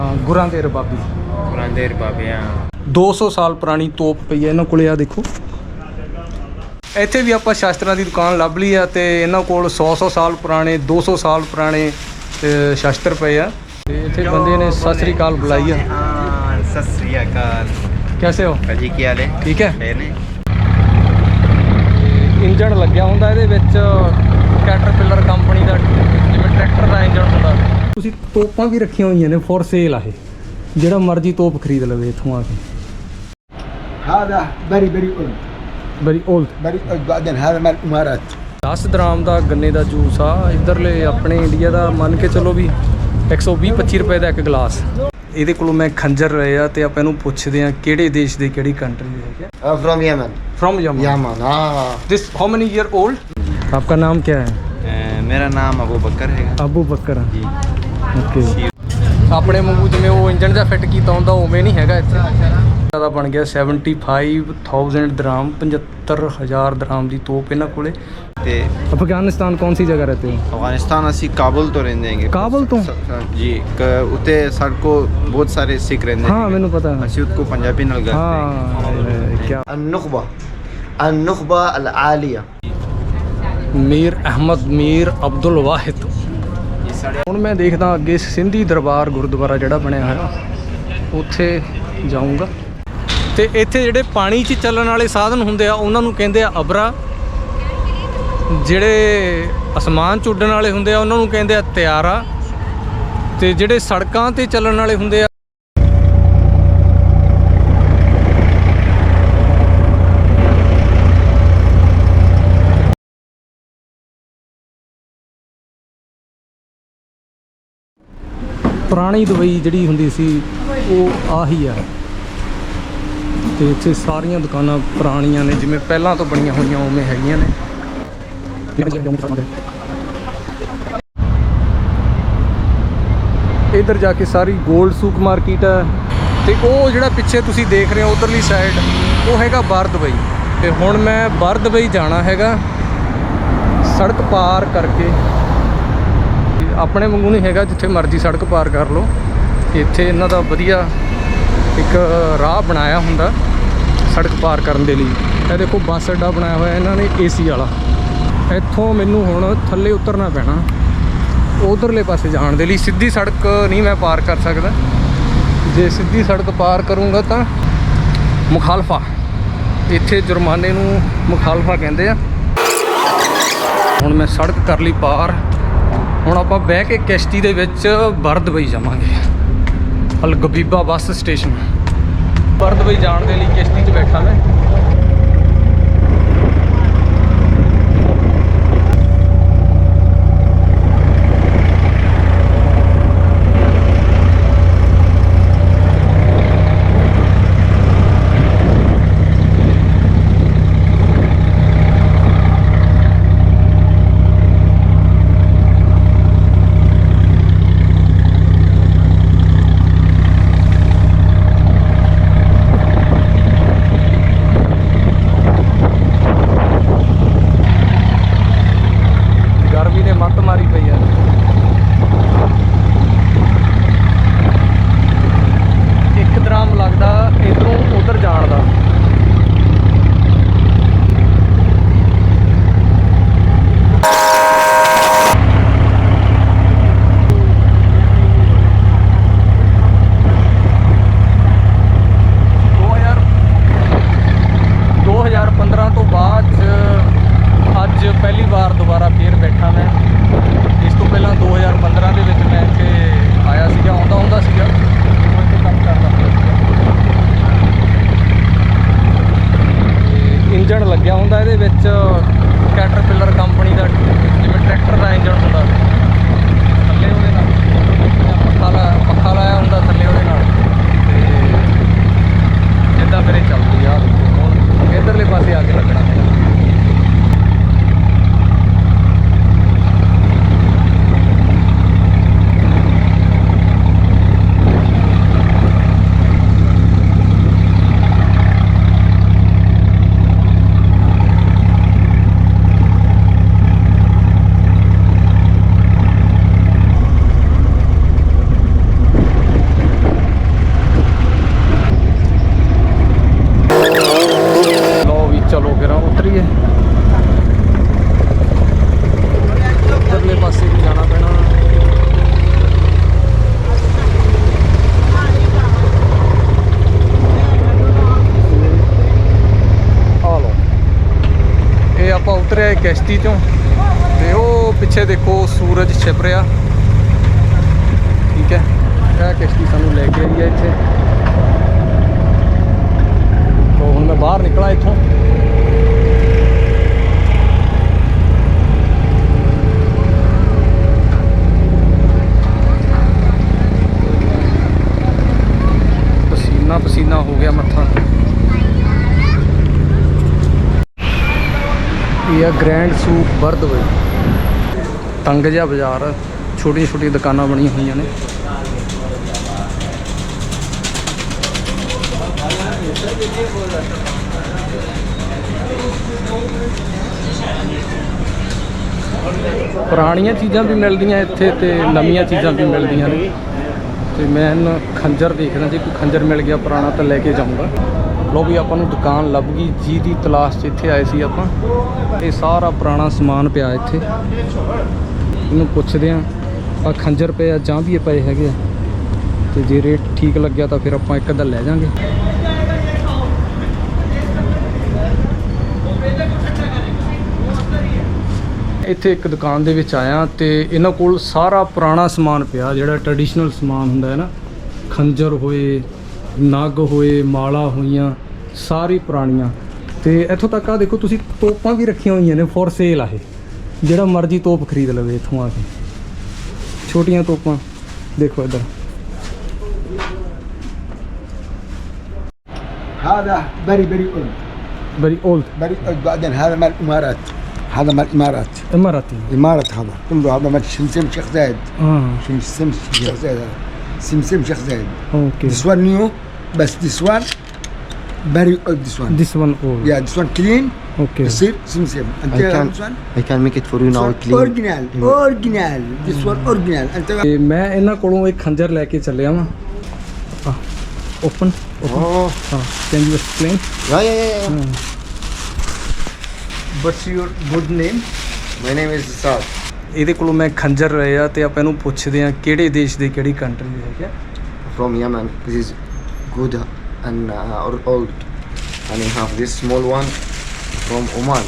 ਹਾਂ, ਗੁਰਾਂ ਦੇ ਰਬਾਬੀ। ਪੁਰਾਣੇ ਬਾਬਿਆਂ 200 ਸਾਲ ਪੁਰਾਣੀ ਤੋਪ ਪਈ ਹੈ ਇਹਨਾਂ ਕੋਲੇ ਆ ਦੇਖੋ। ਇੱਥੇ ਵੀ ਆਪਾਂ ਸ਼ਾਸਤਰਾਂ ਦੀ ਦੁਕਾਨ ਲੱਭ ਲਈ ਆ ਤੇ ਇਹਨਾਂ ਕੋਲ 100-100 ਸਾਲ ਪੁਰਾਣੇ 200 ਸਾਲ ਪੁਰਾਣੇ ਅ, ਸ਼ਾਸਤਰ ਪਏ ਆ। ਤੇ ਇੱਥੇ ਬੰਦੇ ਨੇ ਸਤਿ ਸ੍ਰੀ ਅਕਾਲ ਬੁਲਾਈ ਆ। ਹਾਂ ਸਤਿ ਸ੍ਰੀ ਅਕਾਲ। ਕੈਸੇ ਹੋ? ਭਾਜੀ ਕੀ ਹਾਲ ਹੈ? ਠੀਕ ਹੈ। ਨੇ? ਇੰਜਣ ਲੱਗਿਆ ਹੁੰਦਾ ਇਹਦੇ ਵਿੱਚ ਕੈਟਰਪਿਲਰ ਕੰਪਨੀ ਦਾ ਜਿਵੇਂ ਟਰੈਕਟਰ ਦਾ ਇੰਜਣ ਹੁੰਦਾ। ਤੁਸੀਂ ਤੋਪਾਂ ਵੀ ਰੱਖੀਆਂ ਹੋਈਆਂ ਨੇ ਫੋਰ ਸੇਲ ਆ ਇਹ ਜਿਹੜਾ ਮਰਜ਼ੀ ਤੋਪ ਖਰੀਦ ਲਵੇ ਇੱਥੋਂ ਆ ਕੇ هذا بري بري أولد ਬੜੀ ਓਲਡ بري أولد بعدين هذا مال الإمارات 10 ਦਰਾਮ ਦਾ ਗੰਨੇ ਦਾ ਜੂਸ ਆ ਇਧਰਲੇ ਆਪਣੇ ਇੰਡੀਆ ਦਾ ਮੰਨ ਕੇ ਚੱਲੋ ਵੀ 120 25 ਰੁਪਏ ਦਾ ਇੱਕ ਗਲਾਸ ਇਹਦੇ ਕੋਲੋਂ ਮੈਂ ਖੰਜਰ ਰਹੇ ਆ ਤੇ ਆਪਾਂ ਇਹਨੂੰ ਪੁੱਛਦੇ ਆ ਕਿਹੜੇ ਦੇਸ਼ ਦੇ ਕਿਹੜੀ ਕੰਟਰੀ ਦੇ ਹੈਗੇ I'm from Yemen from Yemen Yemen हाँ this how many year old आपका नाम क्या है ਮੇਰਾ ਨਾਮ ਅਬੂ ਬੱਕਰ ਹੈਗਾ ਅਬੂ ਬੱਕਰ ਜੀ ਆਪਣੇ ਵਾਂਗੂ ਜਿਵੇਂ ਉਹ ਇੰਜਨ ਦਾ ਫਿੱਟ ਕੀਤਾ ਹੁੰਦਾ ਉਵੇਂ ਨਹੀਂ ਹੈਗਾ ਇੱਥੇ। ਜ਼ਿਆਦਾ ਬਣ ਗਿਆ 75000 ਦਰਾਮ 75000 ਦਰਾਮ ਦੀ ਤੋਪ ਇਹਨਾਂ ਕੋਲੇ। ਤੇ ਅਫਗਾਨਿਸਤਾਨ ਕੌਣ ਸੀ ਜਗ੍ਹਾ ਰਹਤੇ? ਹੋ ਅਫਗਾਨਿਸਤਾਨ ਅਸੀਂ ਕਾਬਲ ਤੋਂ ਰਹਿੰਦੇ ਹਾਂਗੇ। ਕਾਬਲ ਤੋਂ? ਜੀ ਉੱਤੇ ਸਾਡੇ ਬਹੁਤ ਸਾਰੇ ਸਿੱਖ ਰਹਿੰਦੇ ਹਾਂ ਮੈਨੂੰ ਪਤਾ। ਅਸੀਂ ਉਤ ਕੋ ਪੰਜਾਬੀ ਨਾਲ ਗੱਲ ਹਾਂ ਮੀਰ ਅਹਿਮਦ ਮੀਰ ਅਬਦੁਲ ਵਾਹਿਦ। ਹੁਣ ਮੈਂ ਦੇਖਦਾ ਅੱਗੇ ਸਿੰਧੀ ਦਰਬਾਰ ਗੁਰਦੁਆਰਾ ਜਿਹੜਾ ਬਣਿਆ ਹੋਇਆ, ਉੱਥੇ ਜਾਊਂਗਾ। ਤੇ ਇੱਥੇ ਜਿਹੜੇ ਪਾਣੀ 'ਚ ਚੱਲਣ ਵਾਲੇ ਸਾਧਨ ਹੁੰਦੇ ਆ, ਉਹਨਾਂ ਨੂੰ ਕਹਿੰਦੇ ਆ ਅਬਰਾ। ਜਿਹੜੇ ਅਸਮਾਨ 'ਚ ਉੱਡਣ ਵਾਲੇ ਹੁੰਦੇ ਆ, ਉਹਨਾਂ ਨੂੰ ਕਹਿੰਦੇ ਆ ਤਿਆਰਾ। ਤੇ ਜਿਹੜੇ ਸੜਕਾਂ ਤੇ ਚੱਲਣ ਵਾਲੇ ਹੁੰਦੇ ਆ ਪੁਰਾਣੀ ਦੁਬਈ ਜਿਹੜੀ ਹੁੰਦੀ ਸੀ, ਉਹ ਆਹੀ ਆ। ਤੇ ਇੱਥੇ ਸਾਰੀਆਂ ਦੁਕਾਨਾਂ ਪੁਰਾਣੀਆਂ ਨੇ, ਜਿਵੇਂ ਪਹਿਲਾਂ ਤੋਂ ਬਣੀਆਂ ਹੋਈਆਂ, ਉਵੇਂ ਹੈਗੀਆਂ ਨੇ। ਇੱਧਰ ਜਾ ਕੇ ਸਾਰੀ 골ਡ ਸੂਕ ਮਾਰਕੀਟ ਹੈ ਤੇ ਉਹ ਜਿਹੜਾ ਪਿੱਛੇ ਤੁਸੀਂ ਦੇਖ ਰਹੇ ਹੋ, ਉਧਰਲੀ ਸਾਈਡ ਉਹ ਹੈਗਾ ਬਾਹਰ ਦੁਬਈ। ਤੇ ਹੁਣ ਮੈਂ ਬਾਹਰ ਦੁਬਈ ਜਾਣਾ ਹੈਗਾ, ਸੜਕ ਪਾਰ ਕਰਕੇ। ਆਪਣੇ ਵਾਂਗੂ ਨਹੀਂ ਹੈਗਾ, ਜਿੱਥੇ ਮਰਜ਼ੀ ਸੜਕ ਪਾਰ ਕਰ ਲਓ। ਇੱਥੇ ਇਹਨਾਂ ਦਾ ਵਧੀਆ ਇੱਕ ਰਾਹ ਬਣਾਇਆ ਹੁੰਦਾ ਸੜਕ ਪਾਰ ਕਰਨ ਦੇ ਲਈ। ਇਹ ਦੇਖੋ, ਬੱਸ ਅੱਡਾ ਬਣਾਇਆ ਹੋਇਆ, ਇਹਨਾਂ ਨੇ ਏਸੀ ਵਾਲਾ। ਇੱਥੋਂ ਮੈਨੂੰ ਹੁਣ ਥੱਲੇ ਉਤਰਨਾ ਪੈਣਾ। ਉਧਰਲੇ ਪਾਸੇ ਜਾਣ ਦੇ ਲਈ ਸਿੱਧੀ ਸੜਕ ਨਹੀਂ ਮੈਂ ਪਾਰ ਕਰ ਸਕਦਾ। ਜੇ ਸਿੱਧੀ ਸੜਕ ਪਾਰ ਕਰੂੰਗਾ ਤਾਂ ਮੁਖਾਲਫਾ। ਇੱਥੇ ਜੁਰਮਾਨੇ ਨੂੰ ਮੁਖਾਲਫਾ ਕਹਿੰਦੇ ਆ। ਹੁਣ ਮੈਂ ਸੜਕ ਕਰ ਲਈ ਪਾਰ। ਹੁਣ ਆਪਾਂ ਬਹਿ ਕੇ ਕਿਸ਼ਤੀ ਦੇ ਵਿੱਚ ਬਰਦਬਈ ਜਾਵਾਂਗੇ। ਅਲਗਬੀਬਾ ਬੱਸ ਸਟੇਸ਼ਨ। ਬਰ ਦੁਬਈ ਜਾਣ ਦੇ ਲਈ ਕਿਸ਼ਤੀ 'ਚ ਬੈਠਾ ਮੈਂ। ਉਤਰਿਆ ਇਹ ਕਿਸ਼ਤੀ ਚੋਂ ਤੇ ਉਹ ਪਿੱਛੇ ਦੇਖੋ ਸੂਰਜ ਛਿਪ ਰਿਹਾ। ਠੀਕ ਹੈ ਇਹ ਕਿਸ਼ਤੀ ਸਾਨੂੰ ਲੈ ਕੇ ਆਈ ਹੈ ਇੱਥੇ। ਤੋਂ ਹੁਣ ਮੈਂ ਬਾਹਰ ਨਿਕਲਾਂ ਇੱਥੋਂ। ਪਸੀਨਾ ਪਸੀਨਾ ਹੋ ਗਿਆ ਮੱਥਾ ਇਹ ਆ ਗ੍ਰੈਂਡ ਸੂਪ ਬਰਦ ਬਈ। ਤੰਗ ਜਿਹਾ ਬਾਜ਼ਾਰ ਛੋਟੀਆਂ ਛੋਟੀਆਂ ਦੁਕਾਨਾਂ ਬਣੀਆਂ ਹੋਈਆਂ ਨੇ। ਪੁਰਾਣੀਆਂ ਚੀਜ਼ਾਂ ਵੀ ਮਿਲਦੀਆਂ ਇੱਥੇ ਤੇ ਨਵੀਆਂ ਚੀਜ਼ਾਂ ਵੀ ਮਿਲਦੀਆਂ ਨੇ। ਤੇ ਮੈਂ ਖੰਜਰ ਦੇਖਦਾ ਜੇ ਕੋਈ ਖੰਜਰ ਮਿਲ ਗਿਆ ਪੁਰਾਣਾ ਤਾਂ ਲੈ ਕੇ ਜਾਊਂਗਾ। ਲੋ ਵੀ ਆਪਾਂ ਨੂੰ ਦੁਕਾਨ ਲੱਭ ਗਈ ਜੀ ਦੀ ਤਲਾਸ਼ 'ਚ ਇੱਥੇ ਆਏ ਸੀ ਆਪਾਂ। ਇਹ ਸਾਰਾ ਪੁਰਾਣਾ ਸਮਾਨ ਪਿਆ ਇੱਥੇ। ਇਹਨੂੰ ਪੁੱਛਦੇ ਆ ਆ ਖੰਜਰ ਪਏ ਆ, ਜਾਂ ਵੀ ਇਹ ਪਏ ਹੈਗੇ ਆ। ਤੇ ਜੇ ਰੇਟ ਠੀਕ ਲੱਗਿਆ ਤਾਂ ਫਿਰ ਆਪਾਂ ਇੱਕ ਅੱਧਾ ਲੈ ਜਾਾਂਗੇ। ਇੱਥੇ ਇੱਕ ਦੁਕਾਨ ਦੇ ਵਿੱਚ ਆਇਆ ਤੇ ਇਹਨਾਂ ਕੋਲ ਸਾਰਾ ਪੁਰਾਣਾ ਸਮਾਨ ਪਿਆ, ਜਿਹੜਾ ਟ੍ਰੈਡੀਸ਼ਨਲ ਸਮਾਨ ਹੁੰਦਾ ਹੈ ਨਾ। ਖੰਜਰ ਹੋਏ ਨਗ ਹੋਏ ਮਾਲਾ ਹੋਈਆਂ ਸਾਰੀ ਪੁਰਾਣੀਆਂ ਤੇ ਇੱਥੋਂ ਤੱਕ ਆ ਦੇਖੋ ਤੁਸੀਂ ਤੋਪਾਂ ਵੀ ਰੱਖੀਆਂ ਹੋਈਆਂ ਨੇ ਫॉर ਸੇਲ ਆ ਇਹ ਜਿਹੜਾ ਮਰਜ਼ੀ ਤੋਪ ਖਰੀਦ ਲਵੇ ਇੱਥੋਂ ਆ ਕੇ ਛੋਟੀਆਂ ਤੋਪਾਂ ਦੇਖੋ ਇੱਧਰ هذا بري بري اولد بري اولد بري اولد بعدين هذا مال الامارات هذا مال الامارات اماراتي امارات هذا انظر هذا مال شمس شيخ زايد اه شمس شيخ زايد هذا Same, same Sheikh Zayed. Okay. This one new, but this one very old. This one. This one old. Yeah, this one clean. Okay. You see? same, same. I can, one. I can make it for you now. One Clean. original, mm. original. This one original. Until ਤੇ ਮੈਂ ਇਹਨਾਂ ਕੋਲੋਂ ਇੱਕ ਖੰਜਰ ਲੈ ਕੇ ਚੱਲਿਆ ਵਾਂ open Oh, ਹਾਂ can you explain yeah, yeah, yeah. yeah. What's your good name? My name is Saad. ਇਹਦੇ ਕੋਲੋਂ ਮੈਂ ਖੰਜਰ ਲਏ ਆ ਤੇ ਆਪਾਂ ਇਹਨੂੰ ਪੁੱਛਦੇ ਆ ਕਿਹੜੇ ਦੇਸ਼ ਦੇ ਕਿਹੜੀ ਕੰਟਰੀ ਦੇ ਹੈਗੇ ਆ। From Yemen. This is good and uh, or old. And I have this small one from Oman,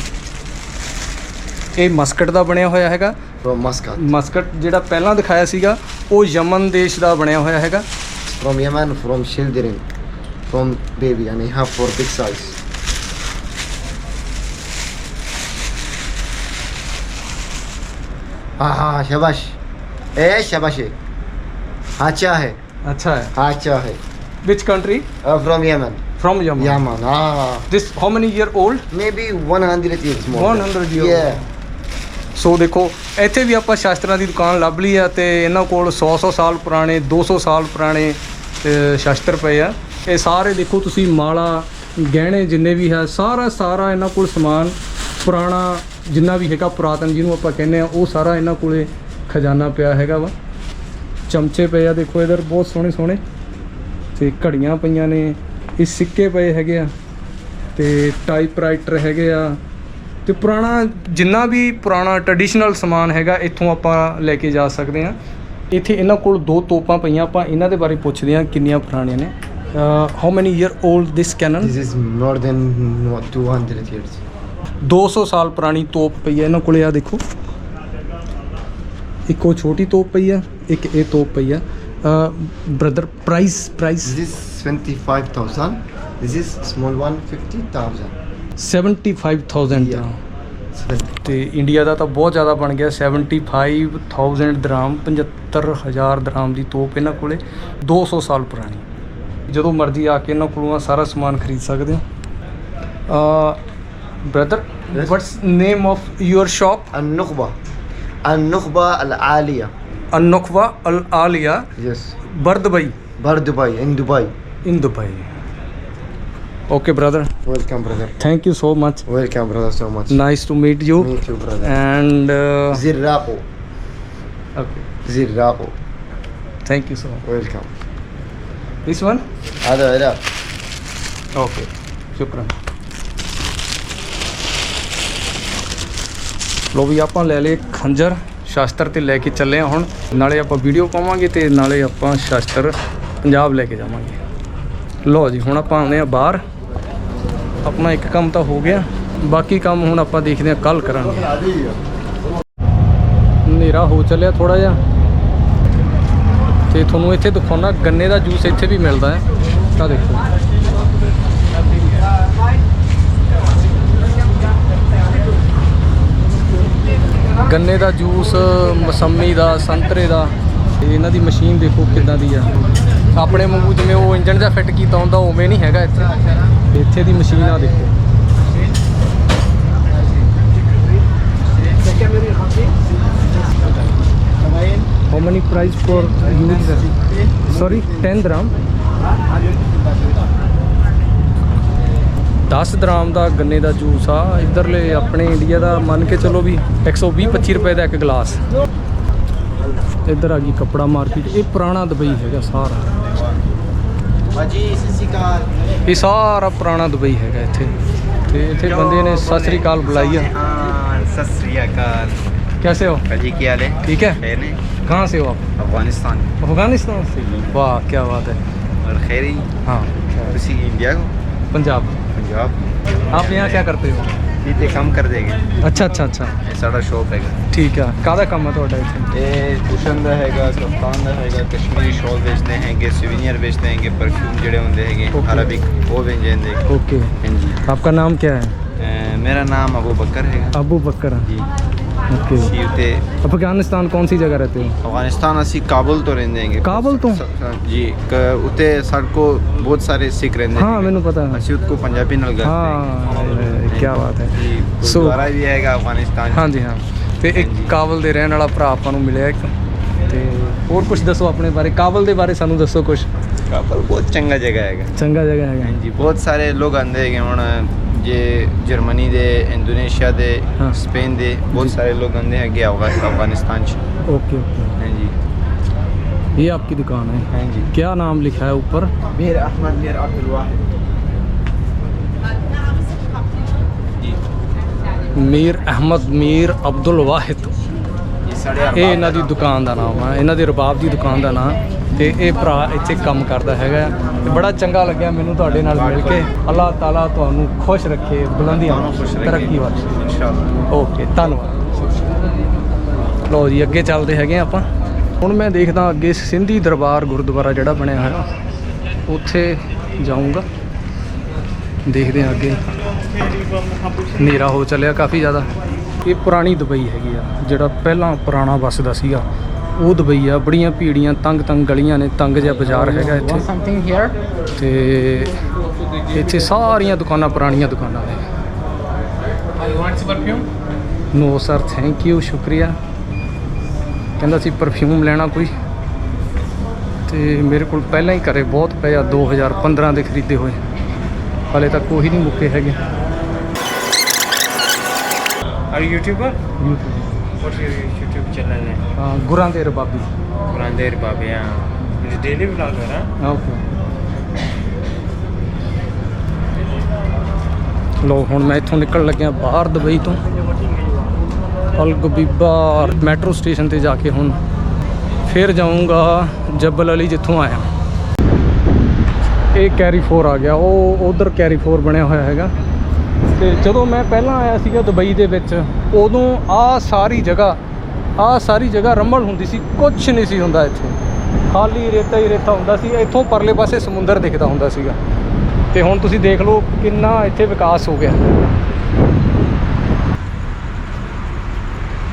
ਇਹ ਮਸਕਟ ਦਾ ਬਣਿਆ ਹੋਇਆ ਹੈਗਾ from Muscat. ਮਸਕਟ ਜਿਹੜਾ ਪਹਿਲਾਂ ਦਿਖਾਇਆ ਸੀਗਾ ਉਹ ਯਮਨ ਦੇਸ਼ ਦਾ ਬਣਿਆ ਹੋਇਆ ਹੈਗਾ From Yemen, from children, from baby, and I have for big size. हाँ हाँ शाबाश ए शाबाश हाँ अच्छा है अच्छा है हाँ अच्छा है Which country? Uh, from Yemen. From Yemen. Yemen. Ah. This how many year old? Maybe 100 years more. 100 years. Yeah. ਸੋ ਦੇਖੋ ਇੱਥੇ ਵੀ ਆਪਾਂ ਸ਼ਾਸਤਰਾਂ ਦੀ ਦੁਕਾਨ ਲੱਭ ਲਈ ਆ ਤੇ ਇਹਨਾਂ ਕੋਲ 100 100 ਸਾਲ ਪੁਰਾਣੇ 200 ਸਾਲ ਪੁਰਾਣੇ ਸ਼ਾਸਤਰ ਪਏ ਆ ਇਹ ਸਾਰੇ ਦੇਖੋ ਤੁਸੀਂ ਮਾਲਾ ਗਹਿਣੇ ਜਿੰਨੇ ਵੀ ਹੈ ਸਾਰਾ ਸਾਰਾ ਇਹਨਾਂ ਕੋਲ ਸਮਾਨ ਪੁਰਾਣਾ ਜਿੰਨਾ ਵੀ ਹੈਗਾ ਪੁਰਾਤਨ ਜਿਹਨੂੰ ਆਪਾਂ ਕਹਿੰਦੇ ਆ ਉਹ ਸਾਰਾ ਇਹਨਾਂ ਕੋਲੇ ਖਜ਼ਾਨਾ ਪਿਆ ਹੈਗਾ ਵਾ। ਚਮਚੇ ਪਏ ਆ, ਦੇਖੋ ਇਧਰ ਬਹੁਤ ਸੋਹਣੇ ਸੋਹਣੇ। ਤੇ ਘੜੀਆਂ ਪਈਆਂ ਨੇ, ਇਹ ਸਿੱਕੇ ਪਏ ਹੈਗੇ ਆ। ਤੇ ਟਾਈਪਰਾਈਟਰ ਹੈਗੇ ਆ। ਤੇ ਪੁਰਾਣਾ, ਜਿੰਨਾ ਵੀ ਪੁਰਾਣਾ ਟ੍ਰੈਡੀਸ਼ਨਲ ਸਮਾਨ ਹੈਗਾ, ਇੱਥੋਂ ਆਪਾਂ ਲੈ ਕੇ ਜਾ ਸਕਦੇ ਆ ਇੱਥੇ ਇਹਨਾਂ ਕੋਲ ਦੋ ਤੋਪਾਂ ਪਈਆਂ, ਆਪਾਂ ਇਹਨਾਂ ਦੇ ਬਾਰੇ ਪੁੱਛਦੇ ਆ ਕਿੰਨੀਆਂ ਪੁਰਾਣੀਆਂ ਨੇ। How many year old this cannon this is more than 200 years. 200 ਸਾਲ ਪੁਰਾਣੀ ਤੋਪ ਪਈ ਹੈ। ਇਹਨਾਂ ਕੋਲੇ ਆ ਦੇਖੋ। ਇੱਕ ਉਹ ਛੋਟੀ ਤੋਪ ਪਈ ਆ ਇੱਕ ਇਹ ਤੋਪ ਪਈ ਆ brother price price this is 25000 this is small one 50000 75000 Yeah. ਤੇ ਇੰਡੀਆ ਦਾ ਤਾਂ ਬਹੁਤ ਜ਼ਿਆਦਾ ਬਣ ਗਿਆ। 75000 ਦਰਾਮ 75000 ਦਰਾਮ ਦੀ ਤੋਪ ਇਹਨਾਂ ਕੋਲੇ 200 ਸਾਲ ਪੁਰਾਣੀ। ਜਦੋਂ ਮਰਜ਼ੀ ਆ ਕੇ ਇਹਨਾਂ ਕੋਲੋਂ ਆਹ ਸਾਰਾ ਸਮਾਨ ਖਰੀਦ ਸਕਦੇ ਹੋ। Brother, yes. what's name of your shop? An-Nukhba. An-Nukhba Al-Aliyah. An-Nukhba Al-Aliyah. Yes. Bardubai. Bardubai, in Dubai. In Dubai. Okay, brother. Welcome, brother. Thank you so much. Welcome, brother, so much. Nice to meet you. meet you brother. And. Uh, Okay. Zirrao. Thank you so much. Welcome. This one? Ada, ada. Okay. Shukran. ਲੋ ਵੀ ਆਪਾਂ ਲੈ ਲਏ ਖੰਜਰ, ਸ਼ਾਸਤਰ ਤੇ ਲੈ ਕੇ ਚੱਲੇ ਆ ਹੁਣ। ਨਾਲੇ ਆਪਾਂ ਵੀਡੀਓ ਪਾਵਾਂਗੇ ਤੇ ਨਾਲੇ ਆਪਾਂ ਸ਼ਾਸਤਰ ਪੰਜਾਬ ਲੈ ਕੇ ਜਾਵਾਂਗੇ। ਲੋ ਜੀ, ਹੁਣ ਆਪਾਂ ਆਉਂਦੇ ਆ ਬਾਹਰ। ਆਪਣਾ ਇੱਕ ਕੰਮ ਤਾਂ ਹੋ ਗਿਆ। ਬਾਕੀ ਕੰਮ ਹੁਣ ਆਪਾਂ ਦੇਖਦੇ ਹਾਂ ਕੱਲ ਕਰਾਂਗੇ। ਹਨੇਰਾ ਹੋ ਚੱਲਿਆ ਥੋੜਾ ਜਿਹਾ। ਤੇ ਤੁਹਾਨੂੰ ਇੱਥੇ ਦਿਖਾਉਣਾ, ਗੰਨੇ ਦਾ ਜੂਸ ਇੱਥੇ ਵੀ ਮਿਲਦਾ ਹੈ। ਤਾਂ ਦੇਖੋ। ਗੰਨੇ ਦਾ ਜੂਸ ਮਸੰਮੀ ਦਾ ਸੰਤਰੇ ਦਾ। ਤੇ ਇਹਨਾਂ ਦੀ ਮਸ਼ੀਨ ਦੇਖੋ ਕਿੱਦਾਂ ਦੀ ਆ। ਆਪਣੇ ਵਾਂਗੂ ਜਿਵੇਂ ਉਹ ਇੰਜਨ ਜਿਹਾ ਫਿੱਟ ਕੀਤਾ ਹੁੰਦਾ ਉਵੇਂ ਨਹੀਂ ਹੈਗਾ ਇੱਥੇ। ਇੱਥੇ ਦੀ ਮਸ਼ੀਨ ਆ ਦੇਖੋ। How many price for use? Sorry, 10 ਦਰਾਮ 10 drum ਦਾ ਗੰਨੇ ਦਾ ਜੂਸ ਆ ਇਧਰਲੇ ਆਪਣੇ ਇੰਡੀਆ ਦਾ ਮੰਨ ਕੇ ਚੱਲੋ ਵੀ 120 25 ਰੁਪਏ ਦਾ ਇੱਕ ਗਲਾਸ ਇੱਧਰ ਆ ਗਈ ਕੱਪੜਾ ਮਾਰਕੀਟ ਇਹ ਪੁਰਾਣਾ ਦੁਬਈ ਹੈਗਾ ਸਾਰਾ भाजी सत ਇਹ ਸਾਰਾ ਪੁਰਾਣਾ ਦੁਬਈ ਹੈਗਾ ਇੱਥੇ ਤੇ ਇੱਥੇ ਬੰਦੇ ਨੇ ਸਤਿ ਸ੍ਰੀ ਅਕਾਲ ਬੁਲਾਈ ਆ हाँ सत श्री अकाल कैसे हो भाजी क्या हाल है ठीक है खैर ने कहाँ से हो आप अफगानिस्तान अफगानिस्तान से वाह क्या बात है और खैर ही हाँ ਤੁਸੀਂ ਇੰਡੀਆ ਕੋ पंजाब ਪੰਜਾਬ आप यहाँ क्या करते हो ਇੱਥੇ ਕੰਮ ਕਰ ਦੇਗੇ अच्छा अच्छा अच्छा ਇਹ ਸਾਡਾ ਸ਼ੌਪ ਹੈਗਾ ਠੀਕ ਆ ਕਾਹਦਾ ਕੰਮ ਆ ਤੁਹਾਡਾ ਇੱਥੇ ਇਹ ਕੁਸ਼ਨ ਦਾ ਹੈਗਾ ਕਫਤਾਨ ਦਾ ਹੈਗਾ ਕਸ਼ਮੀਰੀ ਸ਼ਾਲ ਵੇਚਦੇ ਹੈਗੇ ਸੂਵੀਨੀਅਰ ਵੇਚਦੇ ਹੈਗੇ ਪਰਫਿਊਮ ਜਿਹੜੇ ਹੁੰਦੇ ਹੈਗੇ Okay. ਅਰਬਿਕ ਉਹ ਵੇਚਦੇ ਹੈਗੇ ओके ਹਾਂਜੀ आपका नाम क्या है ਅਹ ਮੇਰਾ ਨਾਮ ਅਬੂ ਬੱਕਰ ਹੈਗਾ अबू बकर ਜੀ ओके ਸੀ ਉਤੇ ਅਫਗਾਨਿਸਤਾਨ ਕੌਣ ਸੀ ਜਗ੍ਹਾ ਰਹਤੇ ਹੋ ਅਫਗਾਨਿਸਤਾਨ ਅਸੀਂ ਕਾਬਲ ਤੋਂ ਰਹਿੰਦੇ ਹਾਂਗੇ ਕਾਬਲ ਤੋਂ? ਸ- ਸ- ਜੀ ਕ- ਉਤੇ ਸਾਡੇ ਕੋ ਬਹੁਤ ਸਾਰੇ ਸਿੱਖ ਰਹਿੰਦੇ ਹਾਂ ਹੈਗੇ। ਮੈਨੂੰ ਪਤਾ ਹੈ ਅਸੀਂ ਉਤ ਕੋ ਪੰਜਾਬੀ ਨਾਲ ਗੱਲ ਹਾਂ ਕੀ ਬਾਤ ਹੈ ਜੀ ਸੋ- ਗੁਰਦੁਆਰਾ ਵੀ ਹੈਗਾ ਅਫਗਾਨਿਸਤਾਨ 'ਚ। ਹਾਂਜੀ ਹਾਂ ਤੇ ਇੱਕ ਹਾਂਜੀ। ਕਾਬਲ ਦੇ ਰਹਿਣ ਵਾਲਾ ਭਰਾ ਆਪਾਂ ਨੂੰ ਮਿਲਿਆ ਇੱਕ ਤੇ ਹੋਰ ਕੁਝ ਦੱਸੋ ਆਪਣੇ ਬਾਰੇ ਕਾਬਲ ਦੇ ਬਾਰੇ ਸਾਨੂੰ ਦੱਸੋ ਕੁਝ ਕਾਬਲ ਬਹੁਤ ਚੰਗਾ ਜਗ੍ਹਾ ਹੈਗਾ ਚੰਗਾ ਜਗ੍ਹਾ ਹੈਗਾ ਬਹੁਤ ਸਾਰੇ ਲੋਕ ਆਂਦੇ ਹੈਗੇ ਹੁਣ ਜੇ ਜਰਮਨੀ ਦੇ ਇੰਡੋਨੇਸ਼ੀਆ ਦੇ ਸਪੇਨ ਦੇ ਬਹੁਤ ਸਾਰੇ ਲੋਕ ਆਉਂਦੇ ਹੈਗੇ ਅਫਗਾ- ਅਫਗਾਨਿਸਤਾਨ ਚ। ओके ओके ਹਾਂਜੀ। ये आपकी दुकान है ਹਾਂਜੀ। क्या नाम लिखा है ऊपर مير احمد مير عبد الواحد ਮੀਰ ਅਹਿਮਦ ਮੀਰ ਅਬਦੁਲ ਵਾਹਿਦ। ਇਹ ਇਹਨਾਂ ਦੀ ਦੁਕਾਨ ਦਾ ਨਾਮ ਹੈ ਇਹਨਾਂ ਦੇ ਰਬਾਬ ਦੀ ਦੁਕਾਨ ਦਾ ਨਾਮ। ਤੇ ਇਹ ਭਰਾ ਇੱਥੇ ਕੰਮ ਕਰਦਾ ਹੈਗਾ। ਤੇ ਬੜਾ ਚੰਗਾ ਲੱਗਿਆ ਮੈਨੂੰ ਤੁਹਾਡੇ ਨਾਲ ਮਿਲ ਕੇ। ਅੱਲਾਹ ਤਾਲਾ ਤੁਹਾਨੂੰ ਖੁਸ਼ ਰੱਖੇ ਬੁਲੰਦੀਆਂ ਤਰੱਕੀ ਬਖਸ਼ੇ। ਇਨਸ਼ਾਅੱਲਾ। ਓਕੇ ਧੰਨਵਾਦ। ਲਓ ਜੀ ਅੱਗੇ ਚੱਲਦੇ ਹੈਗੇ ਆਪਾਂ। ਹੁਣ ਮੈਂ ਦੇਖਦਾ ਅੱਗੇ ਸਿੰਧੀ ਦਰਬਾਰ ਗੁਰਦੁਆਰਾ ਜਿਹੜਾ ਬਣਿਆ ਹੋਇਆ ਉੱਥੇ ਜਾਊਂਗਾ। ਦੇਖਦੇ ਹਾਂ ਅੱਗੇ। ਹਨੇਰਾ ਹੋ ਚੱਲਿਆ ਕਾਫੀ ਜ਼ਿਆਦਾ। ਇਹ ਪੁਰਾਣੀ ਦੁਬਈ ਹੈਗੀ ਆ ਜਿਹੜਾ ਪਹਿਲਾਂ ਪੁਰਾਣਾ ਵਸਦਾ ਸੀਗਾ। ਉਹ ਦੁਬਈ ਆ ਬੜੀਆਂ ਭੀੜੀਆਂ ਤੰਗ ਤੰਗ ਗਲੀਆਂ ਨੇ ਤੰਗ ਜਿਹਾ ਬਾਜ਼ਾਰ ਹੈਗਾ ਇੱਥੇ? ਤੇ ਇੱਥੇ ਸਾਰੀਆਂ ਦੁਕਾਨਾਂ ਪੁਰਾਣੀਆਂ ਦੁਕਾਨਾਂ ਨੇ? ਨੋ ਸਰ ਥੈਂਕ ਯੂ ਸ਼ੁਕਰੀਆ। ਕਹਿੰਦਾ ਸੀ ਪਰਫਿਊਮ ਲੈਣਾ ਕੋਈ। ਤੇ ਮੇਰੇ ਕੋਲ ਪਹਿਲਾਂ ਹੀ ਘਰੇ ਬਹੁਤ ਪਏ ਆ 2015 ਦੇ ਖਰੀਦੇ ਹੋਏ। ਹਾਲੇ ਤੱਕ ਕੋਈ ਨਹੀਂ ਮੁੱਕੇ ਹੈਗੇ। Are you YouTuber? What's your YouTube? ਹਾਂ ਗੁਰਾਂ ਦੇ ਰਬਾਬੀ। Kurandir Babi, yeah. He's a daily vlogger, huh? Okay. ਲੋ ਹੁਣ ਮੈਂ ਇੱਥੋਂ ਨਿਕਲ ਲੱਗਿਆ ਬਾਹਰ ਦੁਬਈ ਤੋਂ। ਅਲ ਗਬੀਬਾ ਮੈਟਰੋ ਸਟੇਸ਼ਨ ਤੇ ਜਾ ਕੇ ਹੁਣ ਫਿਰ ਜਾਊਂਗਾ ਜਬਲ ਅਲੀ ਜਿੱਥੋਂ ਆਇਆ। ਇਹ ਕੈਰੀ 4 ਆ ਗਿਆ। ਉਹ ਉਧਰ ਕੈਰੀ 4 ਬਣਿਆ ਹੋਇਆ ਹੈਗਾ। ਤੇ ਜਦੋਂ ਮੈਂ ਪਹਿਲਾਂ ਆਇਆ ਸੀਗਾ ਦੁਬਈ ਦੇ ਵਿੱਚ ਉਦੋਂ ਆ ਸਾਰੀ ਜਗ੍ਹਾ ਆ ਸਾਰੀ ਜਗ੍ਹਾ ਰੰਮਲ ਹੁੰਦੀ ਸੀ ਕੁਝ ਨਹੀਂ ਸੀ ਹੁੰਦਾ ਇੱਥੇ। ਖਾਲੀ ਰੇਤਾ ਹੀ ਰੇਤਾ ਹੁੰਦਾ ਸੀ, ਇੱਥੋਂ ਪਰਲੇ ਪਾਸੇ ਸਮੁੰਦਰ ਦਿਖਦਾ ਹੁੰਦਾ ਸੀਗਾ। ਤੇ ਹੁਣ ਤੁਸੀਂ ਦੇਖ ਲਓ ਕਿੰਨਾ ਇੱਥੇ ਵਿਕਾਸ ਹੋ ਗਿਆ।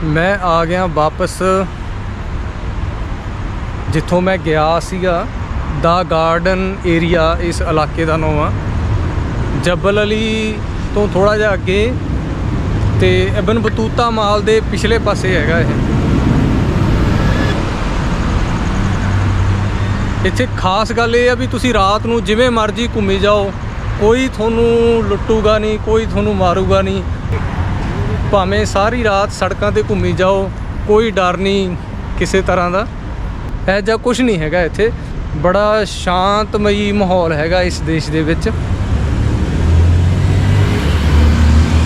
ਮੈਂ ਆ ਗਿਆ ਵਾਪਸ। ਜਿੱਥੋਂ ਮੈਂ ਗਿਆ ਸੀਗਾ, ਦਾ ਗਾਰਡਨ ਏਰੀਆ ਇਸ ਇਲਾਕੇ ਦਾ ਨਾਮ ਆ ਜਬਲ ਅਲੀ ਤੋਂ ਥੋੜਾ ਜਿਹਾ ਅੱਗੇ ਤੇ ਇਬਨ ਬਤੂਤਾ ਮਾਲ ਦੇ ਪਿਛਲੇ ਪਾਸੇ ਹੈਗਾ ਇਹ। ਇੱਥੇ ਖਾਸ ਗੱਲ ਇਹ ਆ ਵੀ ਤੁਸੀਂ ਰਾਤ ਨੂੰ ਜਿਵੇਂ ਮਰਜ਼ੀ ਘੁੰਮੀ ਜਾਓ, ਕੋਈ ਤੁਹਾਨੂੰ ਲੁੱਟੂਗਾ ਨਹੀਂ, ਕੋਈ ਤੁਹਾਨੂੰ ਮਾਰੂਗਾ ਨਹੀਂ। ਭਾਵੇਂ ਸਾਰੀ ਰਾਤ ਸੜਕਾਂ ਤੇ ਘੁੰਮੀ ਜਾਓ, ਕੋਈ ਡਰ ਨਹੀਂ ਕਿਸੇ ਤਰ੍ਹਾਂ ਦਾ। ਇਹ ਜਿਹਾ ਕੁਝ ਨਹੀਂ ਹੈਗਾ ਇੱਥੇ। ਬੜਾ ਸ਼ਾਂਤਮਈ ਮਾਹੌਲ ਹੈਗਾ ਇਸ ਦੇਸ਼ ਦੇ ਵਿੱਚ।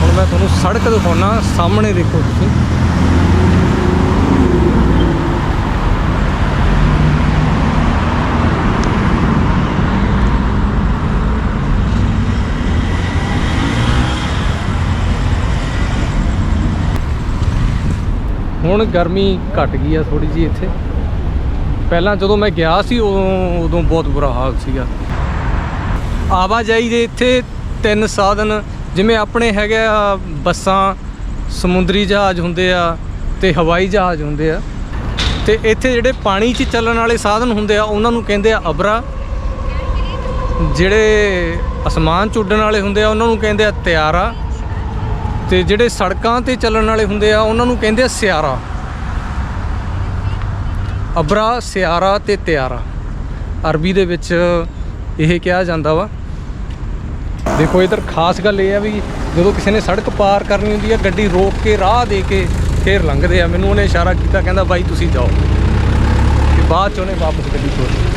ਹੁਣ ਮੈਂ ਤੁਹਾਨੂੰ ਸੜਕ ਦਿਖਾਉਣਾ, ਸਾਹਮਣੇ ਦੇਖੋ ਤੁਸੀਂ। ਹੁਣ ਗਰਮੀ ਘਟ ਗਈ ਆ ਥੋੜੀ ਜੀ ਇੱਥੇ। ਪਹਿਲਾਂ ਜਦੋਂ ਮੈਂ ਗਿਆ ਸੀ, ਉਦੋਂ ਉਦੋਂ ਬਹੁਤ ਬੁਰਾ ਹਾਲ ਸੀਗਾ। ਆਵਾਜਾਈ ਦੇ ਇੱਥੇ ਤਿੰਨ ਸਾਧਨ, ਜਿਵੇਂ ਆਪਣੇ ਹੈਗੇ ਆ ਬੱਸਾਂ, ਸਮੁੰਦਰੀ ਜਹਾਜ਼ ਹੁੰਦੇ ਆ ਤੇ ਹਵਾਈ ਜਹਾਜ਼ ਹੁੰਦੇ ਆ। ਤੇ ਇੱਥੇ ਜਿਹੜੇ ਪਾਣੀ 'ਚ ਚੱਲਣ ਵਾਲੇ ਸਾਧਨ ਹੁੰਦੇ ਆ, ਉਹਨਾਂ ਨੂੰ ਕਹਿੰਦੇ ਆ ਅਬਰਾ। ਜਿਹੜੇ ਅਸਮਾਨ 'ਚ ਉੱਡਣ ਵਾਲੇ ਹੁੰਦੇ ਆ, ਉਹਨਾਂ ਨੂੰ ਕਹਿੰਦੇ ਆ ਤਿਆਰਾ। ਤੇ ਜਿਹੜੇ ਸੜਕਾਂ ਤੇ ਚੱਲਣ ਵਾਲੇ ਹੁੰਦੇ ਆ, ਉਹਨਾਂ ਨੂੰ ਕਹਿੰਦੇ ਆ ਸਿਆਰਾ। ਅਬਰਾ, ਸਿਆਰਾ ਤੇ ਤਿਆਰਾ। ਅਰਬੀ ਦੇ ਵਿੱਚ ਇਹ ਕਿਹਾ ਜਾਂਦਾ ਵਾ। ਦੇਖੋ, ਇਧਰ ਖਾਸ ਗੱਲ ਇਹ ਆ ਵੀ ਜਦੋਂ ਕਿਸੇ ਨੇ ਸੜਕ ਪਾਰ ਕਰਨੀ ਹੁੰਦੀ ਆ, ਗੱਡੀ ਰੋਕ ਕੇ, ਰਾਹ ਦੇ ਕੇ ਫੇਰ ਲੰਘਦੇ ਆ। ਮੈਨੂੰ ਉਹਨੇ ਇਸ਼ਾਰਾ ਕੀਤਾ, ਕਹਿੰਦਾ, ਬਾਈ, ਤੁਸੀਂ ਜਾਓ। ਤੇ ਬਾਅਦ ਚ ਉਹਨੇ ਵਾਪਸ ਗੱਡੀ ਛੋੜੀ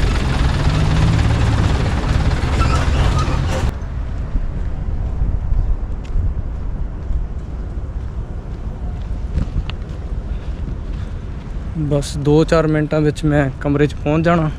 ਬਸ 2-4 ਮਿੰਟਾਂ ਵਿੱਚ ਮੈਂ ਕਮਰੇ 'ਚ ਪਹੁੰਚ ਜਾਣਾ।